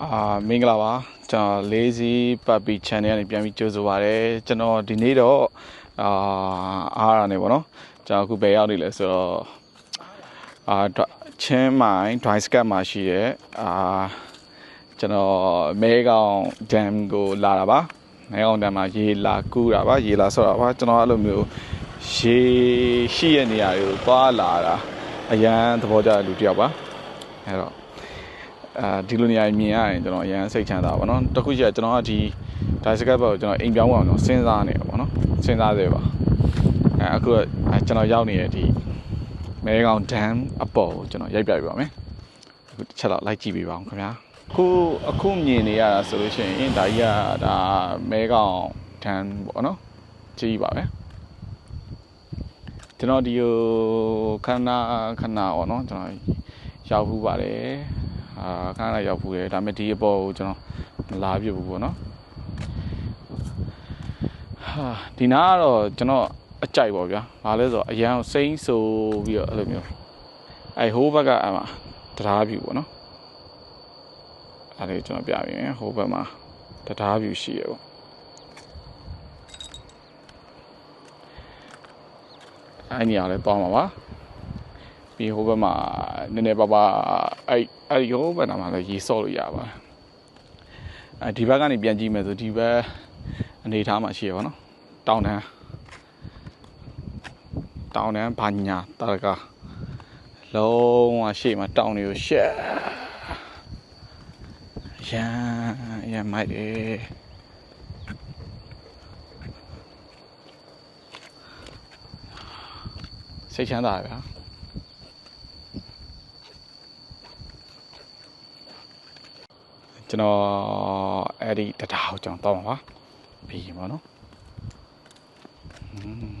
အာမင်္ဂလာပါကျွန်တော်လေးစီပတ်ပီ channel ကနေပြန်ပြီးကြိုဆိုပါရစေကျွန်တော်ဒီနေ့တော့အာအားရနေပေါ့နော်ကျွန်တော်အခုဘယ်ရောက်နေလဲဆိုတော့အာချင်းမိုင် dry scat မှာရှိရဲအာကျွန်တော်မဲကောင် dam ကိုလာတာပါမဲကောင် dam မှာရေလာကူးတာပါရေလာဆော့တာပါကျွန်တော်အဲ့လိုမျိုးရေရှိရဲ့နေရာတွေကိုသွားလာတာအရန်သဘောကျတဲ့လူတစ်ယောက်ပါအဲ့တော့ အာဒီလိုနေရာမြင်ရရင်ကျွန်တော်အရန်စိတ်ချမ်းသာပါเนาะတခုကျကျွန်တော်ကဒီဒါစကတ်ဘက်ကိုကျွန်တော်အိမ်ပြောင်းအောင်တော့စဉ်းစားနေရပါเนาะစဉ်းစားသေးပါအဲအခုကအဲကျွန်တော်ရောက်နေတဲ့ဒီမဲကောင်ဒမ်အပေါ်ကိုကျွန်တော်ရိုက်ပြပြပါမယ်အခုတစ်ချက်တော့လိုက်ကြည့်ပေးပါအောင်ခင်ဗျာအခုအခုမြင်နေရတာဆိုလို့ရှိရင်ဒါကြီးကဒါမဲကောင်ဒမ်ပေါ့เนาะကြည့်ပါပဲကျွန်တော်ဒီကိုခဏခဏပေါ့เนาะကျွန်တော်ရောက်ဘူးပါတယ် အာခဏခဏရောက်ဖူးတယ်ဒါပေမဲ့ဒီအပေါ်ကိုကျွန်တော်မလာပြဘူးပေါ့နော်ဟာဒီနားကတော့ကျွန်တော်အကြိုက်ပေါ့ဗျာဘာလဲဆိုတော့အရန်ကိုစိမ့်ဆိုပြီးတော့အဲ့လိုမျိုးအဲဟိုးဘက်ကအမှတရားပြူပေါ့နော်အဲ့ဒါကျွန်တော်ပြပြမယ်ဟိုးဘက်မှာတရားပြူရှိရပေါ့အဲ့နေရာလဲတောင်းပါ ပါပြီးဟိုဘက်မှာနည်းနည်းပါးပါအဲ့အဲ့ဒီဟိုဘက်မှာလည်းရေဆော့လို့ရပါတယ်အဲဒီဘက်ကနေပြန်ကြည့်မယ်ဆိုဒီဘက်အနေထားမှာရှိရပါတော့တောင်တန်းတောင်တန်းဘာညာတာရကလုံးဝရှေ့မှာတောင်တွေကိုရှက်ရန်ရန်မိုက်တယ်စိတ်ချမ်းသာရဗျာ ကျွန်တော်အဲ့ဒီတထားကိုကျွန်တော်တောင်းပါပါပြီးပါနော်อืม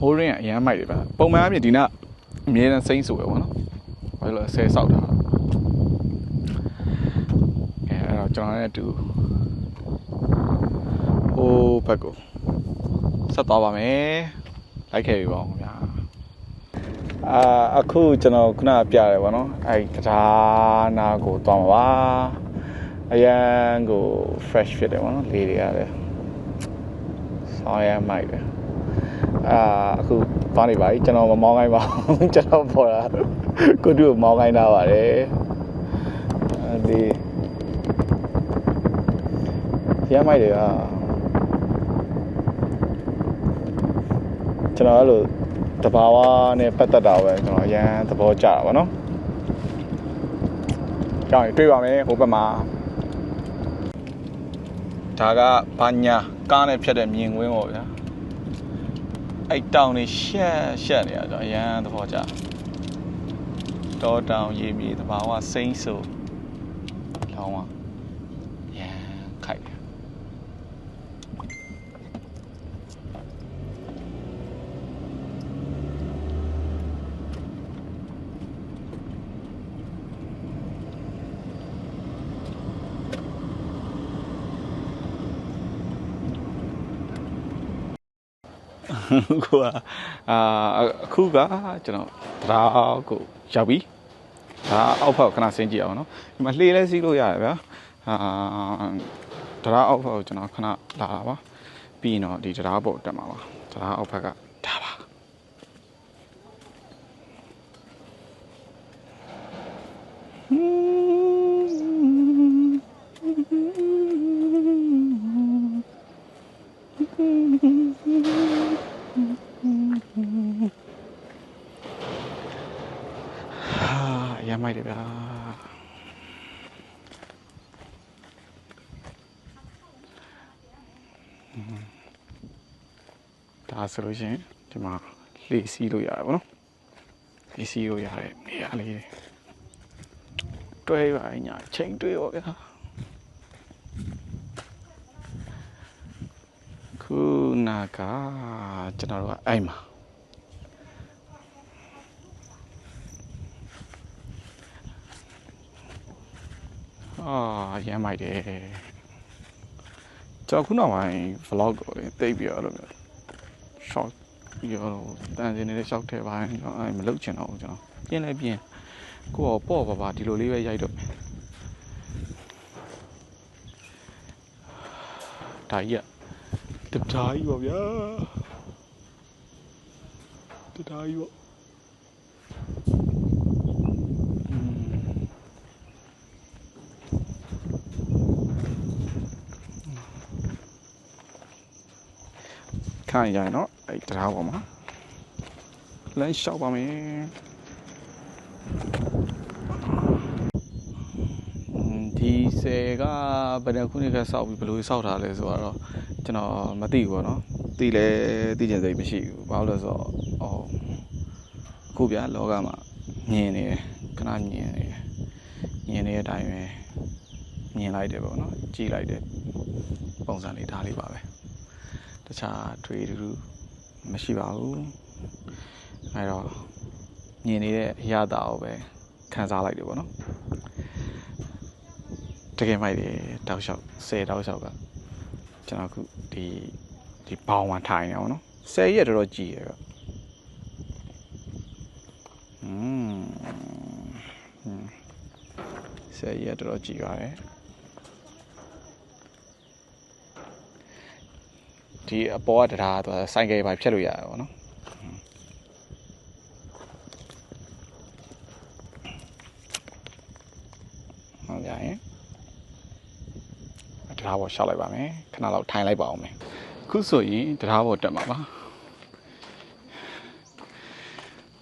မိုးရင်းကအရမ်းမိုက်တယ်ဗျပုံမှန်အပြင်ဒီနာအမြဲတမ်းစိမ့်ဆိုပဲပေါ့နော်ဘာလို့လဲဆဲဆောက်တာအဲအဲ့တော့ကျွန်တော်လည်းအတူဟိုးဘက်ကို ဆက်သွားပါမယ်လိုက်ခဲ့ပြီပါဦးခင်ဗျာအာအခုကျွန်တော်ခုနပြရတယ်ဗောနော်အဲ့တရားနာကိုသွားမှာပါအရန်ကို fresh ဖြစ်တယ်ဗောနော်လေတွေရတယ်ဆောင်းရမ်းမိုက်တယ်အာအခုသွားနေပါပြီကျွန်တော်မမောင်းခိုင်းပါဘူးကျွန်တော်ပေါ်လာကိုတူကိုမောင်းခိုင်းတာပါတယ်အဲဒီရမ်းမိုက်တယ်ဟာ ကျွန်တော်အဲ့လိုတဘာဝနဲ့ပတ်သက်တာပဲကျွန်တော်အရန်သဘောကျတာပေါ့နော်ကြောင်းတွေ့ပါမယ်ဟိုဘက်မှာဒါကဘာညာကားနဲ့ဖြတ်တဲ့မြင်ကွင်းပေါ့ဗျာအဲ့တောင်တွေရှက်ရှက်နေရတော့အရန်သဘောကျတောတောင်ရေမြေသဘာဝစိမ့်ဆိုလောင်းပါ အခုကအာအခုကကျွန်တော်တရားကိုရောက်ပြီဒါအောက်ဖက်ကိုခဏဆင်းကြည့်အောင်နော်ဒီမှာလှေလဲစီးလို့ရတယ်ဗျာအာတရားအောက်ဖက်ကိုကျွန်တော်ခဏလာတာပါပြီးရင်တော့ဒီတရားပေါ်တက်မှာပါတရားအောက်ဖက်ကဒါပါဟာရမ်းမိုက် တယ်ဗျာဒါဆိုလို့ရှိရင်ဒီမှာလှေစီးလို့ရတယ်ဗောနော်လှေစီးလို့ရတယ်နေရာလေးတွေတွဲပါညာချိန်တွဲရောဗျာခုနာကကျွန်တော်တို့ကအဲ့မှာ အာရမ်းမိုက်တယ်ကျွန်တော်ခုနောက်ပိုင်း vlog ကိုတိတ်ပြီးတော့အဲ့လိုမျိုး short ပြီးတော့တန်စင်နေတဲ့ short ထဲပိုင်းကျွန်တော်အဲ့မလုပ်ချင်တော့ဘူးကျွန်တော်ပြင်းလဲပြင်းကိုယ်တော့ပေါ့ပါပါဒီလိုလေးပဲရိုက်တော့မယ်ဒါကြီးကတပြားကြီးပါဗျာတပြားကြီးပါ ခံရရင်တော့အဲ့တရားပေါ်မှာလမ်းလျှောက်ပါမယ်อืมဒီဆယ်ကဘယ်နှစ်ခုနှစ်ကစောက်ပြီးဘယ်လိုစောက်ထားလဲဆိုတော့ကျွန်တော်မသိဘူးပေါ့နော်သိလဲသိချင်စိတ်မရှိဘူးဘာလို့လဲဆိုတော့ဟောအခုဗျာလောကမှာမြင်နေတယ်ခဏမြင်နေတယ်မြင်နေတဲ့အတိုင်းပဲမြင်လိုက်တယ်ပေါ့နော်ကြည့်လိုက်တယ်ပုံစံလေးဒါလေးပါပဲ တခြားတွေတူတူမရှိပါဘူးအဲတော့မြင်နေတဲ့အရာတာကိုပဲခံစားလိုက်တယ်ပေါ့နော်တကယ်မိုက်တယ်တောက်လျှောက်ဆယ်တောက်လျှောက်ကကျွန်တော်ခုဒီဒီဘောင်ဝင်ထိုင်နေပေါ့နော်ဆယ်ရက်တော်တော်ကြည်ရတော့อืมဆယ်ရက်တော်တော်ကြည်ပါတယ် ဒီအပေါ်ကတရားသူဆိုင်ကယ်ပါဖြတ်လို့ရတယ်ပေါ့နော်ဟုတ်ကြရင်တရားပေါ်ရှောက်လိုက်ပါမယ်ခဏလောက်ထိုင်လိုက်ပါအောင်မယ်ခုဆိုရင်တရားပေါ်တက်မှာပါ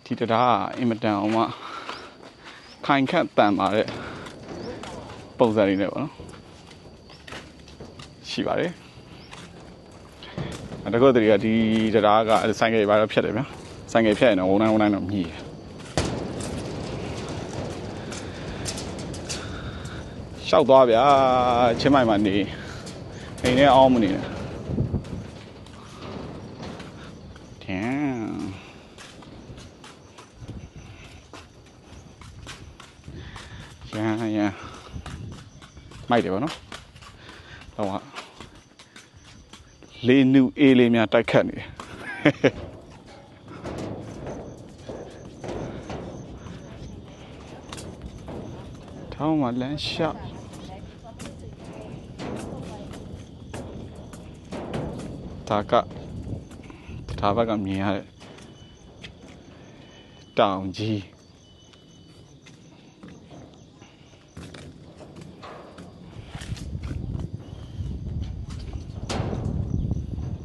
ဒီတရားကအင်မတန်အောင်မှခိုင်ခန့်တန်ပါတဲ့ပုံစံလေးနဲ့ပေါ့နော်ရှိပါတယ်။ တကုတ်တရီကဒီတရားကအဲ့ဆိုင်ကယ်ဘာတော့ဖြတ်တယ်ဗျာ။ဆိုင်ကယ်ဖြတ်ရင်တော့ဝုန်းတိုင်းဝုန်းတိုင်းတော့မြည်တယ်။ရှောက်သွားဗျာချင်းမိုင်မှာနေအိမ်ထဲအောင်းမနေနဲ့။တန်ရန်ရန်မိုက်တယ်ဗောနော်။တော့ လေးနုအေးလေးများတိုက်ခတ်နေတယ်ထောင်းမှာလမ်းလျှောက်ဒါကဒါဘက်ကမြင်ရတဲ့တောင်ကြီး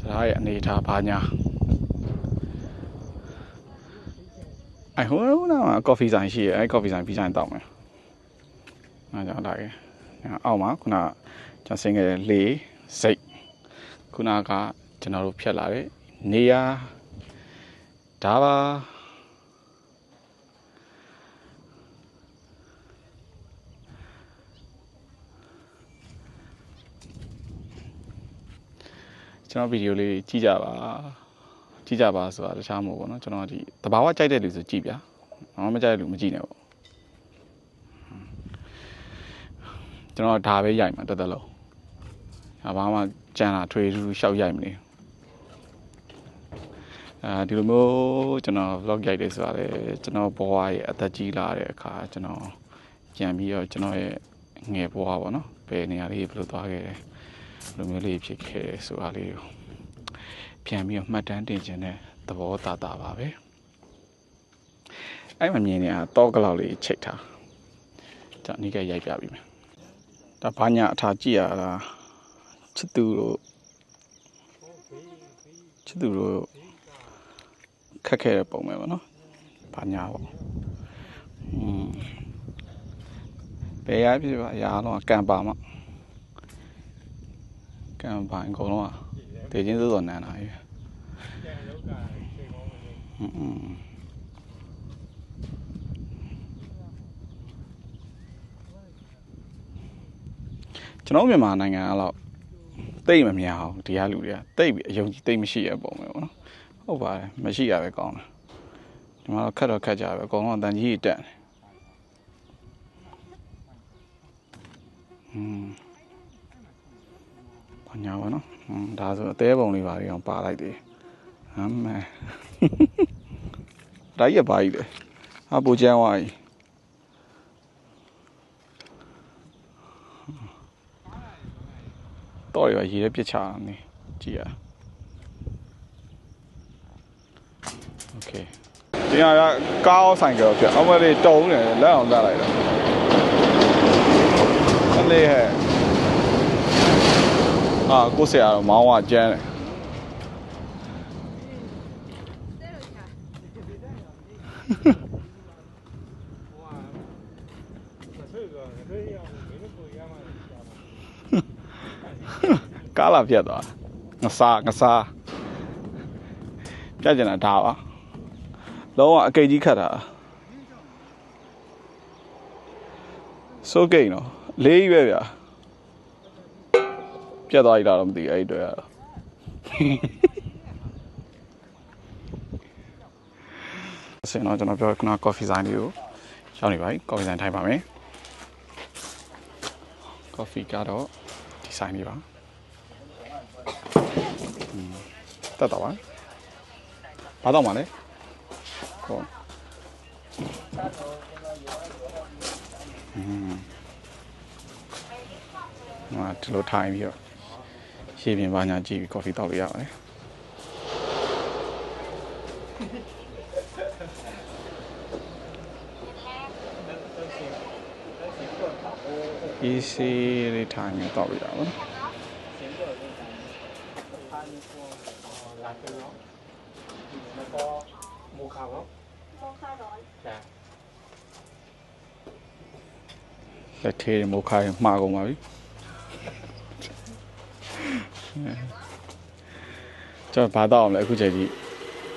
ဒါရဲ့ အနေထားဘာညာအဲဟိုဟိုနာမှာကော်ဖီဆိုင်ရှိရဲ့အဲကော်ဖီဆိုင်ပြီးဆိုင်တောက်မယ်အဲကြောင့်လာခဲ့အောက်မှာခုနကျွန်တော်ဆင်းခဲ့တဲ့လေစိတ်ခုနကကျွန်တော်တို့ဖြတ်လာတဲ့နေရာဒါပါ ကျွန်တော်ဗီဒီယိုလေးကြည့်ကြပါကြည့်ကြပါဆိုတာတခြားမဟုတ်ဘူးเนาะကျွန်တော်ဒီတဘာဝကြိုက်တဲ့လူဆိုကြည့်ဗျာဘာမှမကြိုက်တဲ့လူမကြည့်နဲ့ပေါ့ကျွန်တော်ဒါပဲရိုက်မှာတက်တက်လုံးအဘာမှကြံလာထွေထူးထူးရှောက်ရိုက်မနေအဲဒီလိုမျိုးကျွန်တော် vlog ရိုက်တယ်ဆိုတာလေကျွန်တော်ဘဝရဲ့အသက်ကြီးလာတဲ့အခါကျွန်တော်ကြံပြီးတော့ကျွန်တော်ရဲ့ငယ်ဘဝပေါ့နော်ဘယ်နေရာလေးဘယ်လိုသွားခဲ့တယ်ဘယ် လိုမျိုးလေးဖြစ်ခဲ့တယ်ဆိုတာလေးကိုပြန်ပြီးတော့မှတ်တမ်းတင်ခြင်းနဲ့သဘောတာတာပါပဲအဲ့မှာမြင်နေတာတော့ကလောက်လေးချိတ်ထားကျွန်တော်အနိကရိုက်ပြပြီမယ်ဒါဘာညာအထာကြည့်ရတာချစ်သူတို့ချစ်သူတို့ခက်ခဲတဲ့ပုံပဲပေါ့နော်ဘာညာပေါ့อืมဘယ်ရဖြစ်ပါအရာတော့ကံပါမ ကံပါအကုန်လုံးอ่ะတည်ချင်းစိုးစောနန်းတာကြီးอืมကျွန်တော်မြန်မာနိုင်ငံကတော့တိတ်မများအောင်ဒီကလူတွေကတိတ်ပြီးအယုံကြည်တိတ်မရှိရပုံပဲပေါ့နော်ဟုတ်ပါတယ်မရှိရပဲကောင်းတယ်ဒီမှာတော့ခက်တော့ခက်ကြပဲအကုန်လုံးအတန်ကြီးတက်တယ် ညာပါနော်။ဒါဆိုအသေးပုံလေးပါလေးအောင်ပါလိုက်တယ်။အမေ။ဒါကြီးကပါကြီးလေ။အပူကျန်းဝါကြီး။တော်ရရေလည်းပြစ်ချတာနေကြည့်ရ။ Okay ။ဒီကကားအောင်ဆိုင်ကြော်ပြ။အမလေးတုံးတယ်လက်အောင်တက်လိုက်တာ။အလေးဟဲ့။ အာကိုဆရာတော့မောင်းဝကျန်းတယ်ကားလာပြတ်သွားငစားငစားပြတ်ကျင်တာဒါပါလုံးဝအကိတ်ကြီးခတ်တာစိုးကိတ်နော်လေးကြီးပဲဗျာ ပြတ်သွားပြီလားတော့မသိဘူးအဲ့ဒီတွေ့ရတော့ဆင်တော့ကျွန်တော်ပြောခုနကော်ဖီဆိုင်လေးကိုရောက်နေပါပြီကော်ဖီဆိုင်ထိုင်ပါမယ်ကော်ဖီကတော့ဒီဆိုင်လေးပါတက်တော့ပါဘာတော့မှလဲဟောอืมငါဒီလိုထိုင်ပြီးတော့ ရှေ့ပြင်ပါညာကြည့်ပြီးကော်ဖီတောက်လို့ရပါတယ်ဒီစီလေးထိုင်ပြီးတောက်လို့ရပါဘူး แล้วก็หมูขาวครับ โมคาร้อน จ้ะ လက်သေးတွေမိုးခိုင်းမှားကုန်ပါပြီ ကျွန်တော်ဘာတော့အောင်လဲအခုချိန်ကြီး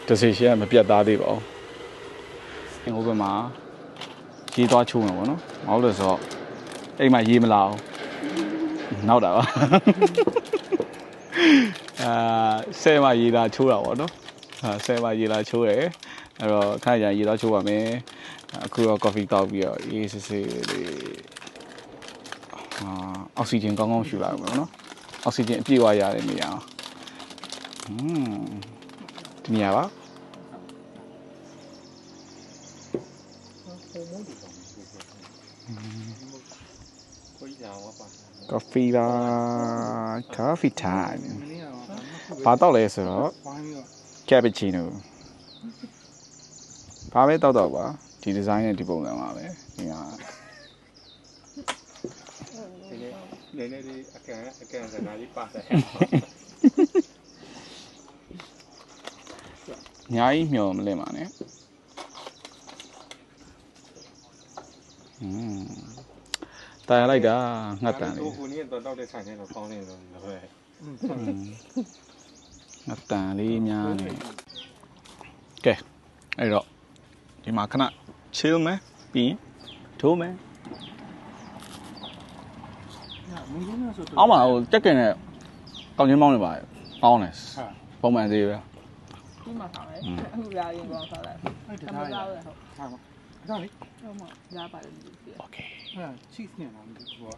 တစ်စီရှင်းကမပြတ်သားသေးပါဘူးဟိုဘက်မှာကြီးသွားချိုးမှာပေါ့နော်မဟုတ်လို့ဆိုတော့အိမ်မှာရေးမလာအောင်နောက်တာပါအာဆဲမှာရေးလာချိုးတာပေါ့နော်ဟာဆဲမှာရေးလာချိုးတယ်အဲ့တော့ခဏကြာရေးသွားချိုးပါမယ်အခုတော့ coffee တောက်ပြီးတော့အေးစစ်စစ်လေးအာအောက်ဆီဂျင်ကောင်းကောင်းရှူလာရမယ်နော် အောက်ဆီဂျင်အပြည့်အဝရတဲ့နေရာอืมဒီနေရာပါကိုကြီးကြောင်ပါကော်ဖီပါကော်ဖီ time ဘာတော့လဲဆိုတော့ cappuccino ဘာပဲတောက်တော့ပါဒီဒီဇိုင်းနဲ့ဒီပုံစံပါပဲဒီက နည်းနည်းလေးအကန်အကန်စကားလေးပါတယ် အများကြီးမျောမလဲပါနဲ့อืมตายလိုက်တာငတ်တန်လေး ကိုကြီးတော့တောက်တဲ့ဆိုင်နဲ့တော့ကောင်းနေတော့လည်းပဲ ငါတန်လေးများနေကဲအဲ့တော့ဒီမှာခဏ chill မယ်ပြီးရင်ထိုးမယ် အောက်မှာဟိုတက်ကင်နဲ့ကောင်းချင်းမောင်းနေပါကောင်းတယ်ပုံမှန်သေးပဲ ဒီမှာဆောင်တယ်အခုရာရင်ကောဆောင်တယ် အဲ့ အ ဒါ မ ရ သားပဲဟုတ် ဟာဒါလေ ဟုတ်မှာရပါတယ်ဒီ โอเค ဟာ cheese နဲ့လားဒီကွာ